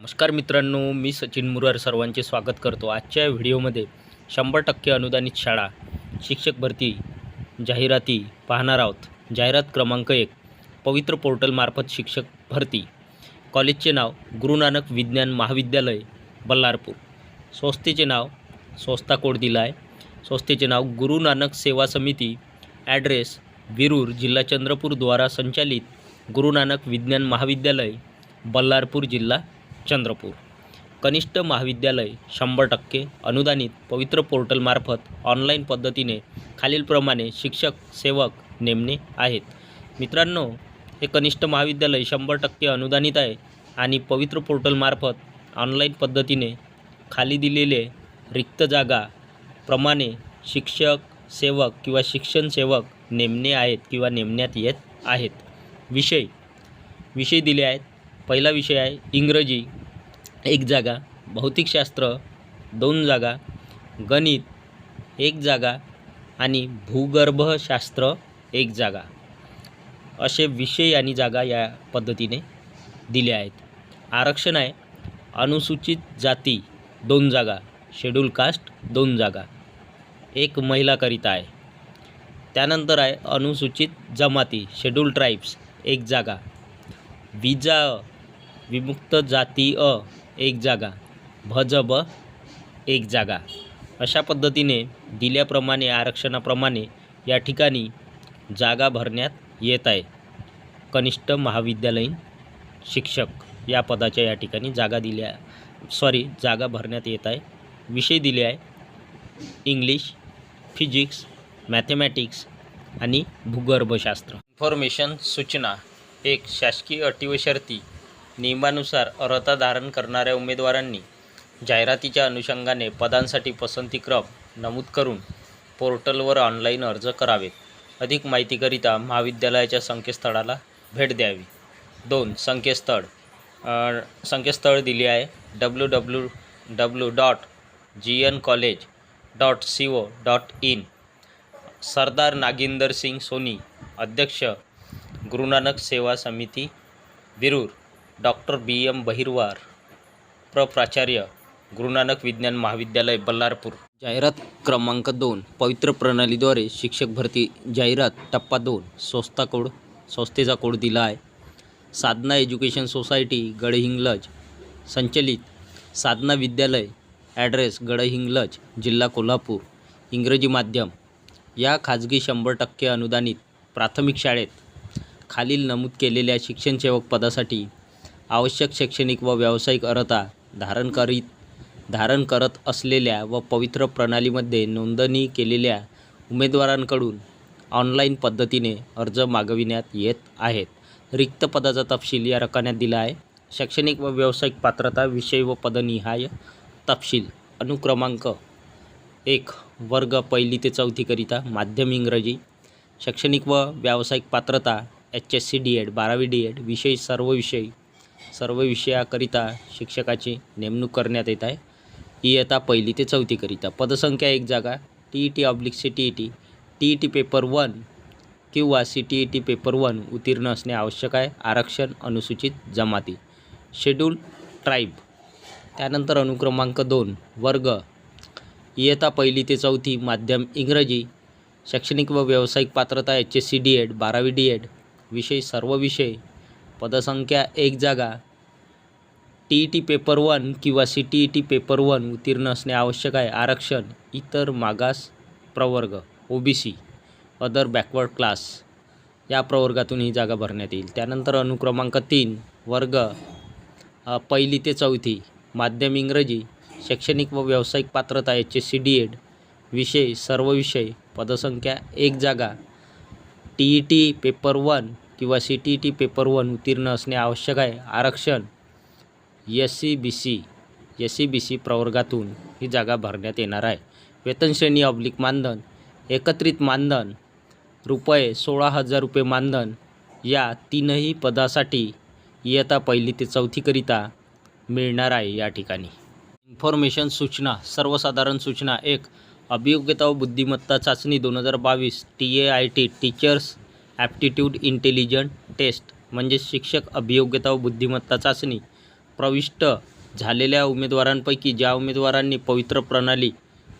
नमस्कार मित्रांनो मी सचिन मुरार सर्वांचे स्वागत करतो आजच्या व्हिडिओमध्ये. शंभर टक्के अनुदानित शाळा शिक्षक भरती जाहिराती पाहणार आहोत. जाहिरात क्रमांक एक पवित्र पोर्टलमार्फत शिक्षक भरती. कॉलेजचे नाव गुरु नानक विज्ञान महाविद्यालय बल्लारपूर. संस्थेचे नाव संस्था कोड दिला आहे संस्थेचे नाव गुरु नानक सेवा समिती. ॲड्रेस विरूर जिल्हा चंद्रपूरद्वारा संचालित गुरु नानक विज्ञान महाविद्यालय बल्लारपूर जिल्हा. चंद्रपूर. कनिष्ठ महाविद्यालय शंभर टक्के अनुदानित पवित्र पोर्टलमार्फत ऑनलाईन पद्धतीने खालीलप्रमाणे शिक्षक सेवक नेमणे आहेत. मित्रांनो हे कनिष्ठ महाविद्यालय शंभर टक्के अनुदानित आहे आणि पवित्र पोर्टलमार्फत ऑनलाईन पद्धतीने खाली दिलेले रिक्त जागा प्रमाणे शिक्षक सेवक किंवा शिक्षण सेवक नेमणे आहेत किंवा नेमण्यात येत आहेत. विषय विषय दिले आहेत. पहिला विषय आहे इंग्रजी. एक जागा भौतिकशास्त्र दोन जागा गणित एक जागा आणि भूगर्भशास्त्र एक जागा. असे विषय आणि जागा या पद्धतीने दिल्या आहेत. आरक्षण आहे. अनुसूचित जाती दोन जागा. शेड्यूल कास्ट दोन जागा. एक महिलाकरिता आहे. त्यानंतर आहे अनुसूचित जमाती शेड्यूल ट्राईब्स एक जागा. विजा अ, विमुक्त जाती अ एक जागा. भजब एक जागा. अशा पद्धतीने दिल्याप्रमाणे आरक्षणाप्रमाणे या ठिकाणी जागा भरण्यात येत आहे. कनिष्ठ महाविद्यालयीन शिक्षक या पदाच्या या ठिकाणी जागा दिल्या सॉरी जागा भरण्यात येत आहे. विषय दिले आहे इंग्लिश फिजिक्स मॅथमॅटिक्स आणि भूगर्भशास्त्र. इन्फॉर्मेशन सूचना एक शासकीय अटी व शर्ती नियमानुसार अर्हता धारण करणाऱ्या उमेदवारांनी जाहिरातीच्या अनुषंगाने पदांसाठी पसंतीक्रम नमूद करून पोर्टलवर ऑनलाईन अर्ज करावेत. अधिक माहितीकरिता महाविद्यालयाच्या संकेतस्थळाला भेट द्यावी. दोन संकेतस्थळ. संकेतस्थळ दिले आहे W W W dot G N college dot C O dot in Sardar Nagindar Singh Soni अध्यक्ष Gurunanak Seva Samiti Virur. Doctor B M Bahirwar प्रप्राचार्य Gurunanak Vigyan Mahavidyalaya Ballarpur. जाहिरात क्रमांक दोन पवित्र प्रणालीद्वारे शिक्षक भरती जाहिरात टप्पा दोन संस्था कोड संस्थेचा कोड दिला आहे. साधना एज्युकेशन सोसायटी गडहिंग्लज संचलित साधना विद्यालय ॲड्रेस गडहिंग्लज जिल्हा कोल्हापूर इंग्रजी माध्यम. या खाजगी शंभर टक्के अनुदानित प्राथमिक शाळेत खालील नमूद केलेल्या शिक्षणसेवक पदासाठी आवश्यक शैक्षणिक व व्यावसायिक अर्हता धारण करीत धारण करत असलेल्या व पवित्र प्रणालीमध्ये नोंदणी केलेल्या उमेदवारांकडून ऑनलाईन पद्धतीने अर्ज मागविण्यात येत आहेत. रिक्त पदाचा तपशील या रकान्यात दिला आहे. शैक्षणिक व व्यावसायिक पात्रता विषय व पदनिहाय तपशील. अनुक्रमांक एक वर्ग पहिली ते चौथीकरिता माध्यम इंग्रजी. शैक्षणिक व व्यावसायिक पात्रता H S C D Ed बारावी डी एड विषय सर्व विषय सर्व विषयाकरिता शिक्षकाची नेमणूक करण्यात येत आहे. इयत्ता पहिली ते चौथीकरिता पदसंख्या एक जागा T E T oblique C T E T T E T paper one किंवा C T E T paper one उत्तीर्ण असणे आवश्यक आहे. आरक्षण अनुसूचित जमाती. शेड्यूल ट्राईब त्यानंतर अनुक्रमांक दोन वर्ग. इयत्ता पहिली ते चौथी माध्यम इंग्रजी शैक्षणिक व व्यावसायिक पात्रता H S C D Ed बारावी डी एड विषय सर्व विषय पदसंख्या एक जागा. T E T paper one किंवा C T E T paper one उत्तीर्ण असणे आवश्यक आहे. आरक्षण इतर मागास प्रवर्ग O B C other backward class या प्रवर्गातून ही जागा भरण्यात येईल. त्यानंतर अनुक्रमांक तीन वर्ग पहिली ते चौथी माध्यम इंग्रजी शैक्षणिक व व्यावसायिक पात्रता H S C D Ed विषय सर्व विषय पदसंख्या एक जागा. T E T paper one किंवा C T E T paper one उत्तीर्ण असणे आवश्यक आहे. आरक्षण S C B C S C B C प्रवर्गातून ही जागा भरण्यात येणार आहे. वेतनश्रेणी ऑब्लिक मानधन एकत्रित मानधन रुपये सोळा हजार रुपये मानधन या तीनही पदासाठी इयत्ता पहिली ते चौथीकरिता मिळणार आहे या ठिकाणी. इन्फॉर्मेशन सूचना सर्वसाधारण सूचना एक अभियोग्यता व बुद्धिमत्ता चाचणी दोन हजार बावीस T A I T teachers aptitude intelligent test म्हणजे शिक्षक अभियोग्यता व बुद्धिमत्ता चाचणी. प्रविष्ट झालेल्या उमेदवारांपैकी ज्या उमेदवारांनी पवित्र प्रणाली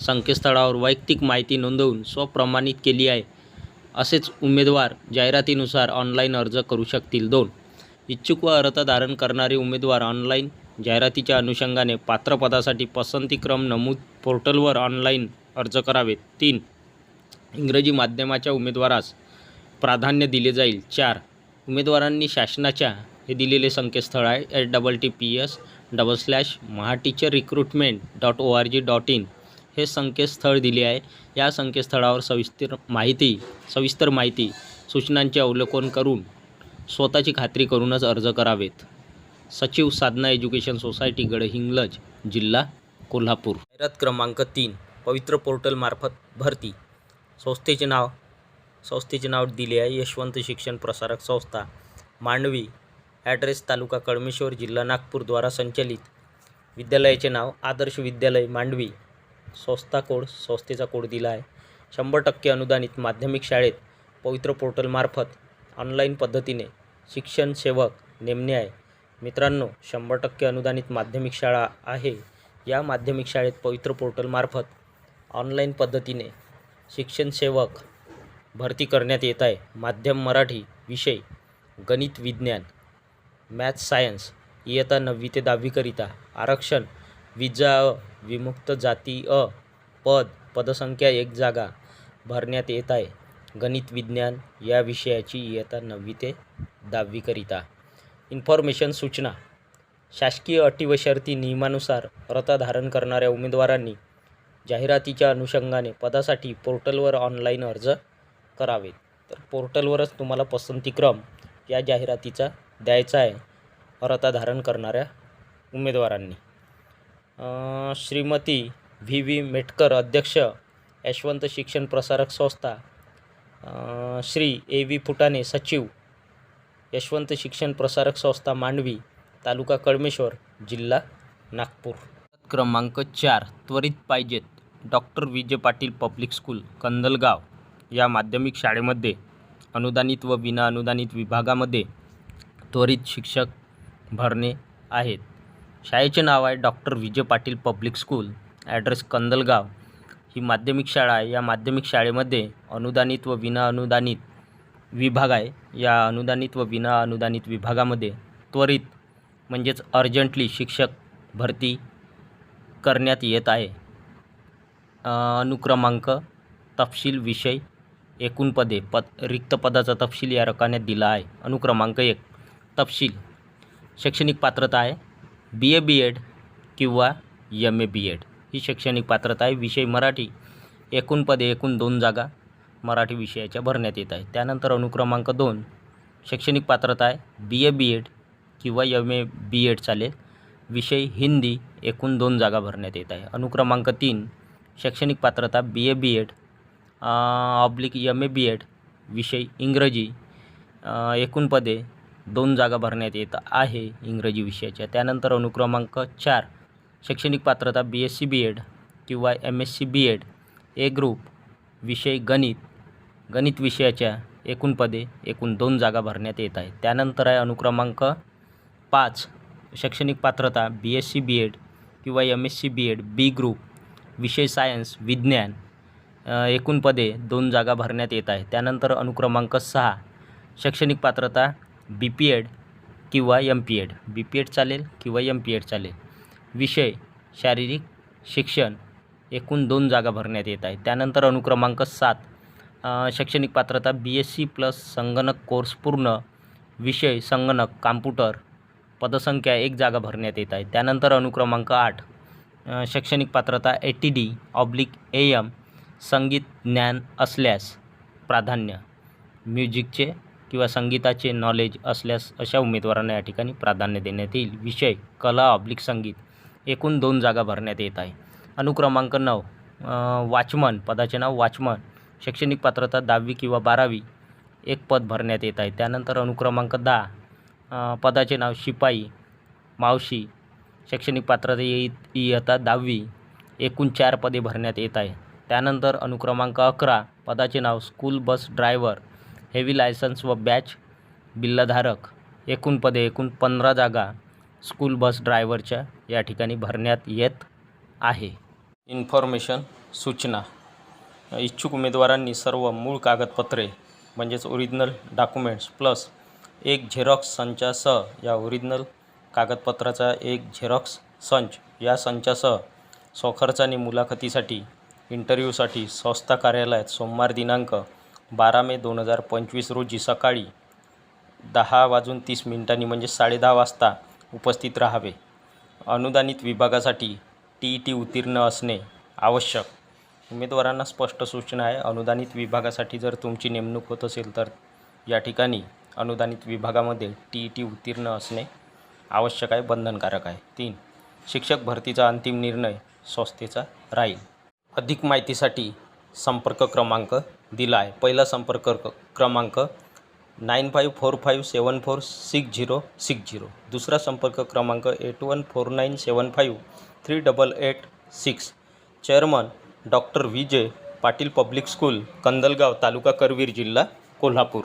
संकेतस्थळावर वैयक्तिक माहिती नोंदवून स्वप्रमाणित केली आहे असेच उमेदवार जाहिरातीनुसार ऑनलाईन अर्ज करू शकतील. दोन इच्छुक व अर्थ धारण करणारे उमेदवार ऑनलाईन जाहिरातीच्या अनुषंगाने पात्र पदासाठी पसंतीक्रम नमूद पोर्टलवर ऑनलाईन अर्ज करावेत. तीन इंग्रजी माध्यमाच्या उमेदवारास प्राधान्य दिले जाईल. चार. उमेदवारांनी शासनाच्या हे दिलेले संकेतस्थळ आहे. H double T P S double slash Maha teacher recruitment dot O R G dot in हे संकेतस्थळ दिले आहे. या संकेतस्थळावर सविस्तर माहिती सविस्तर माहिती सूचनांचे अवलोकन करून स्वतःची खात्री करूनच अर्ज करावेत. सचिव साधना एज्युकेशन सोसायटी गडहिंग्लज जिल्हा कोल्हापूर. जाहिरात क्रमांक तीन पवित्र पोर्टलमार्फत भरती. संस्थेचे नाव संस्थेचे नाव दिले आहे. यशवंत शिक्षण प्रसारक संस्था मांडवी ॲड्रेस तालुका कळमेश्वर जिल्हा नागपूरद्वारा संचलित. विद्यालयाचे नाव आदर्श विद्यालय मांडवी. संस्था कोड संस्थेचा कोड दिला आहे. शंभर टक्के अनुदानित माध्यमिक शाळेत पवित्र पोर्टलमार्फत ऑनलाईन पद्धतीने शिक्षण सेवक नेमणे आहे. मित्रांनो शंभर टक्के अनुदानित माध्यमिक शाळा आहे. या माध्यमिक शाळेत पवित्र पोर्टलमार्फत ऑनलाईन पद्धतीने शिक्षण सेवक भरती करण्यात येत आहे. माध्यम मराठी विषय गणित विज्ञान मॅथ्स सायन्स इयत्ता नववी ते दहावीकरिता आरक्षण विजा अ विमुक्त जाती अ पद पदसंख्या एक जागा भरण्यात येत आहे. गणित विज्ञान या विषयाची इयत्ता नववी ते दहावीकरिता. इन्फॉर्मेशन सूचना. शासकीय अटी व शर्ती नियमानुसार रता धारण करणाऱ्या उमेदवारांनी जाहिरातीच्या अनुषंगाने पदासाठी पोर्टलवर ऑनलाईन अर्ज करावेत. तर पोर्टलवरच तुम्हाला पसंतीक्रम या जाहिरातीचा द्यायचा आहे अर्हता धारण करणाऱ्या उमेदवारांनी. श्रीमती व्ही व्ही मेटकर अध्यक्ष यशवंत शिक्षण प्रसारक संस्था श्री ए व्ही फुटाणे सचिव यशवंत शिक्षण प्रसारक संस्था मांडवी तालुका कळमेश्वर जिल्हा नागपूर. क्रमांक चार त्वरित पाहिजेत doctor Vijay Patil public school Kandalgaon. या माध्यमिक शाळेमध्ये अनुदानित व विनाअनुदानित विभागामध्ये त्वरित शिक्षक भरणे आहेत. शाळेचे नाव आहे doctor Vijay Patil public school. Address Kandalgaon. ही माध्यमिक शाळा आहे. या माध्यमिक शाळेमध्ये अनुदानित व विनाअनुदानित विभाग आहे. या अनुदानित व विनाअनुदानित विभागामध्ये त्वरित म्हणजेच अर्जंटली शिक्षक भरती करण्यात येत आहे. अनुक्रमांक तपशील विषय एकूण पदे पद रिक्त पदाचा तपशील या रकान्यात दिला आहे. अनुक्रमांक एक तपशील. शैक्षणिक पात्रता आहे. बी ए बी एड किंवा एम ए बी एड ही शैक्षणिक पात्रता आहे. विषय मराठी. एकूण पदे एकूण दोन जागा मराठी विषयाच्या भरण्यात येत आहे त्यानंतर अनुक्रमांक दोन शैक्षणिक पात्रता आहे. बी ए बी एड किंवा एम ए बी एड चालेल. विषय हिंदी एकूण दोन जागा भरण्यात येत आहे. अनुक्रमांक तीन शैक्षणिक पात्रता B A B Ed oblique M A B Ed विषय इंग्रजी. एकूण पदे दोन जागा भरण्यात येत आहे इंग्रजी विषयाच्या. त्यानंतर अनुक्रमांक चार शैक्षणिक पात्रता B S C B Ed किंवा M S C B Ed A group विषय गणित गणित विषयाच्या एकूण पदे एकूण दोन जागा भरण्यात येत आहे त्यानंतर आहे अनुक्रमांक पाच शैक्षणिक पात्रता B S C B Ed किंवा M S C B Ed B group विषय सायन्स विज्ञान एकूण पदे दोन जागा भरण्यात येत आहे त्यानंतर अनुक्रमांक सहा शैक्षणिक पात्रता बी पी एड किंवा M P Ed B P Ed चालेल किंवा एम पी एड चालेल. विषय शारीरिक शिक्षण एकूण दोन जागा भरण्यात येत आहे त्यानंतर अनुक्रमांक सात शैक्षणिक पात्रता बी एस सी प्लस संगणक कोर्स पूर्ण विषय संगणक कॉम्प्युटर पदसंख्या एक जागा भरण्यात येत आहे त्यानंतर अनुक्रमांक आठ शैक्षणिक पात्रता A T D oblique A M संगीत ज्ञान असल्यास प्राधान्य म्युझिकचे किंवा संगीताचे नॉलेज असल्यास अशा उमेदवारांना या ठिकाणी प्राधान्य देण्यात येईल. विषय कला ऑब्लिक संगीत एकूण दोन जागा भरण्यात येत आहे. अनुक्रमांक नऊ वाचमन पदाचे नाव वाचमन. शैक्षणिक पात्रता दहावी किंवा बारावी एक पद भरण्यात येत आहे. त्यानंतर अनुक्रमांक दहा पदाचे नाव शिपाई मावशी. शैक्षणिक पात्रता येत इयत्ता दहावी एकूण चार पदे भरण्यात येत आहे. त्यानंतर अनुक्रमांक अकरा पदाचे नाव school bus driver heavy licence व बॅच बिल्लधारक एकूण पदे एकूण पंधरा जागा स्कूल बस ड्रायव्हरच्या या ठिकाणी भरण्यात येत आहे. इन्फॉर्मेशन सूचना. इच्छुक उमेदवारांनी सर्व मूळ कागदपत्रे म्हणजेच ओरिजिनल डॉक्युमेंट्स प्लस एक झेरॉक्स संचासह या ओरिजिनल कागदपत्राचा एक झेरॉक्स संच या संचासह स्वखर्चाने मुलाखतीसाठी इंटरव्ह्यूसाठी संस्था कार्यालयात सोमवार दिनांक बारा मे दोन हजार पंचवीस रोजी सकाळी दहा वाजून तीस मिनिटांनी म्हणजे साडेदहा वाजता उपस्थित राहावे. अनुदानित विभागासाठी टी ई टी उत्तीर्ण असणे आवश्यक. उमेदवारांना स्पष्ट सूचना आहे अनुदानित विभागासाठी जर तुमची नेमणूक होत असेल तर या ठिकाणी अनुदानित विभागामध्ये टी ई टी उत्तीर्ण असणे आवश्यक आहे बंधनकारक आहे. तीन शिक्षक भरतीचा अंतिम निर्णय संस्थेचा राहील. अधिक माहितीसाठी संपर्क क्रमांक दिला आहे पहिला संपर्क क- क्रमांक nine five four five seven four six zero six zero. दुसरा संपर्क क्रमांक eight one four nine seven five three double eight six. Chairman doctor Vijay Patil public school Kandalgaon तालुका करवीर जिल्हा कोल्हापूर.